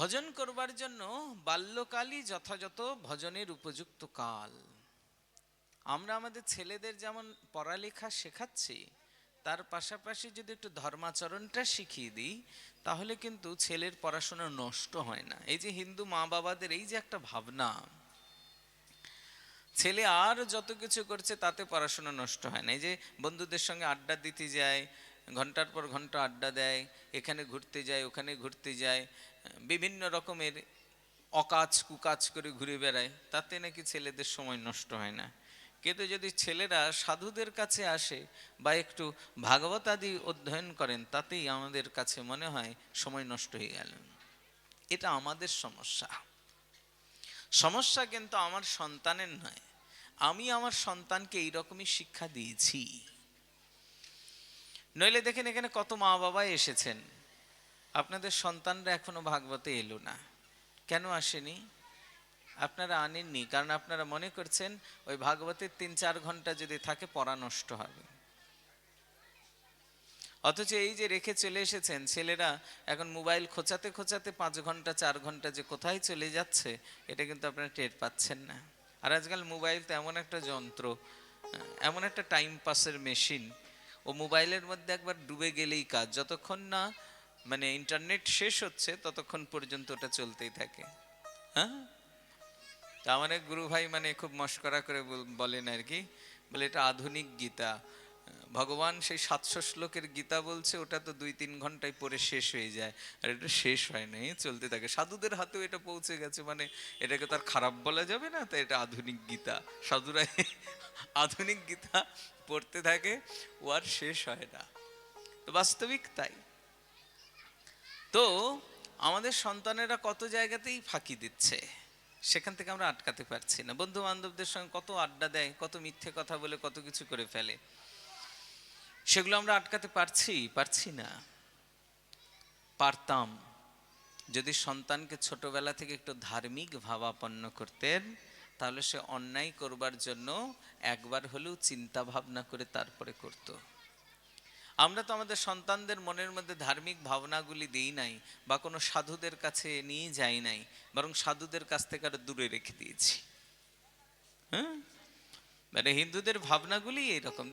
ভজন করবার জন্য বাল্যকালই যথাযথ ভজনের উপযুক্ত কাল। আমরা আমাদের ছেলেদের যেমন পড়ালেখা শেখাচ্ছি, তার পাশাপাশি যদি একটু ধর্মাচরণটা শিখিয়ে দিই, তাহলে কিন্তু ছেলের পড়াশোনা নষ্ট হয় না। এই যে হিন্দু মা বাবাদের এই যে একটা ভাবনা, ছেলে আর যত কিছু করছে তাতে পড়াশোনা নষ্ট হয় না। এই যে বন্ধুদের সঙ্গে আড্ডা দিতে যায়, ঘণ্টার পর ঘণ্টা আড্ডা দেয়, এখানে ঘুরতে যায়, ওখানে ঘুরতে যায় বিভিন্ন রকমের অকাজ কুকাজ করে ঘুরে বেড়ায়, তাতে নাকি ছেলেদের সময় নষ্ট হয় না। কিন্তু যদি ছেলেরা সাধুদের কাছে আসে বা একটু ভাগবত আদি অধ্যয়ন করেন, তাতেই আমাদের কাছে মনে হয় সময় নষ্ট হয়ে গেল। এটা আমাদের সমস্যা। সমস্যা কিন্তু আমার সন্তানের নয়। আমি আমার সন্তানকে এইরকমই শিক্ষা দিয়েছি। নইলে দেখেন এখানে কত মা বাবা এসেছেন। আপনাদের সন্তানরা এখনও ভাগবতে এলো না। কেন আসেনি? আপনারা আনেননি, কারণ আপনারা মনে করছেন ওই ভাগবতের তিন চার ঘণ্টা যদি থাকে পড়া নষ্ট হবে। অথচ এই যে রেখে চলে এসেছেন, ছেলেরা এখন মোবাইল খোঁচাতে খোঁচাতে পাঁচ ঘণ্টা, চার ঘণ্টা যে কোথায় চলে যাচ্ছে, এটা কিন্তু আপনারা টের পাচ্ছেন না। আর আজকাল মোবাইল তো এমন একটা যন্ত্র এমন একটা টাইম পাসের মেশিন ও মোবাইলের মধ্যে একবার ডুবে গেলেই কাজ, যতক্ষণ না মানে ইন্টারনেট শেষ হচ্ছে, ততক্ষণ পর্যন্ত ওটা চলতেই থাকে। হ্যাঁ? তা মানে গুরু ভাই মানে খুব মস্করা করে বলেন আর কি, বলে এটা আধুনিক গীতা। ভগবান সেই সাতশো শ্লোকের গীতা বলছে, ওটা তো দুই তিন ঘন্টায় পরে শেষ হয়ে যায়, আর এটা শেষ হয় নাই, চলতে থাকে। সাধুদের হাতেও এটা পৌঁছে গেছে মানে এটাকে তার খারাপ বলা যাবে না তাই এটা আধুনিক গীতা। সাধুরা আধুনিক গীতা পড়তে থাকে, ও আর শেষ হয় না। তো বাস্তবিক তাই। তো আমাদের সন্তানেরা কত জায়গাতেই ফাঁকি দিচ্ছে? সেখান থেকে আমরা আটকাতে পারছি না। বন্ধু বান্ধবদের সঙ্গে কত আড্ডা দেয়, কত মিথ্যে কথা বলে, কত কিছু করে ফেলে। সেগুলো আমরা আটকাতে পারছি পারছি না। পারতাম। যদি সন্তানকে ছোটবেলা থেকে একটু ধার্মিক ভাবাপন্ন করতেন, তাহলে সে অন্যায় করবার জন্য একবার হলেও চিন্তা ভাবনা করে তারপরে করতো। আমরা তো আমাদের সন্তানদের মনের মধ্যে ধার্মিক ভাবনাগুলি দিই নাই বা কোনো সাধুদের কাছে নিয়ে যাই নাই, বরং সাধুদের কাছ থেকে আরও দূরে রেখে দিয়েছি। হ্যাঁ? মানে হিন্দুদের ভাবনাগুলি এরকম।